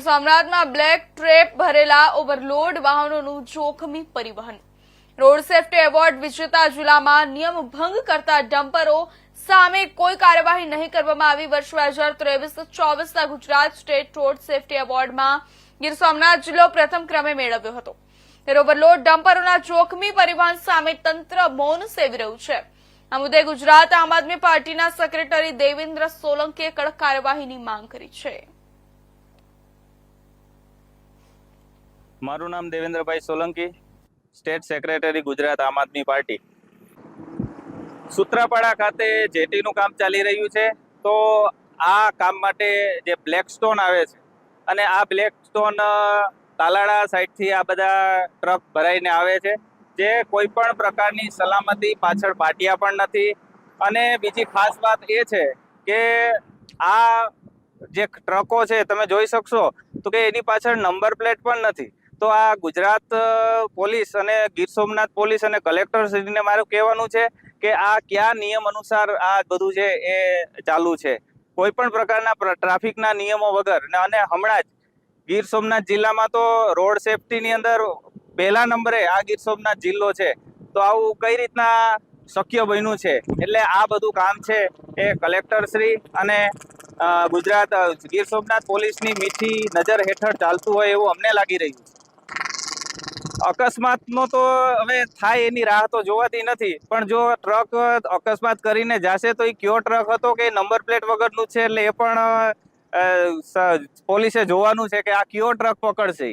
સોમનાથમાં black trap ભરેલા overload વાહનોનું જોખમી પરિવહન. રોડ સેફટી એવોર્ડ વિજેતા જિલ્લામાં નિયમ ભંગ કરતા ડમ્પરો સામે કોઈ કાર્યવાહી નહીં કરવામાં આવી. વર્ષ બે હજાર ત્રેવીસ ચોવીસના ગુજરાત સ્ટેટ રોડ સેફટી એવોર્ડમાં ગીર સોમનાથ જિલ્લો પ્રથમ ક્રમે મેળવ્યો હતો. ઓવરલોડ ડમ્પરોના જોખમી પરિવહન સામે તંત્ર મૌન સેવી રહ્યું છે. આ મુદ્દે ગુજરાત આમ આદમી પાર્ટીના સેક્રેટરી દેવેન્દ્ર સોલંકીએ કડક કાર્યવાહીની માંગ કરી છે. મારું નામ Devendrabhai Solanki state secretary Gujarat Aam Aadmi party. Sutrapada ખાતે જેટીનું કામ ચાલી રહ્યું છે, તો આ કામ માટે જે બ્લેક સ્ટોન આવે છે, અને આ બ્લેક સ્ટોન તાલાળા સાઈડથી આ બધા ટ્રક ભરાઈને આવે છે, જે કોઈ પણ પ્રકારની સલામતી પાછળ પાટિયા પણ નથી. અને બીજી ખાસ વાત એ છે કે આ જે ટ્રકો છે, તમે જોઈ શકશો, તો કે એની પાછળ નંબર પ્લેટ પણ નથી. તો આ ગુજરાત પોલીસ અને ગીર સોમનાથ પોલીસ અને કલેક્ટર શ્રીને મારું કહેવાનું છે કે આ કયા નિયમ અનુસાર આ બધું છે એ ચાલુ છે. કોઈ પણ પ્રકારના ટ્રાફિકના નિયમો વગર અને હમણાં જ ગીર સોમનાથ જિલ્લામાં તો રોડ સેફટીની અંદર પહેલા નંબરે આ ગીર સોમનાથ જિલ્લો છે. તો આવું કઈ રીતના શક્ય બન્યું છે? એટલે આ બધું કામ છે એ કલેક્ટર શ્રી અને ગુજરાત ગીર સોમનાથ પોલીસની મીઠી નજર હેઠળ ચાલતું હોય એવું અમને લાગી રહ્યું છે. અકસ્માતનો તો હવે થાય એની રાહ તો જોવાતી નથી પણ જો ટ્રક અકસ્માત કરીને જાશે તો એ કયો ટ્રક હતો કે નંબર પ્લેટ વગરનું છે એટલે એ પણ પોલીસે જોવાનું છે કે આ કયો ટ્રક પકડશે.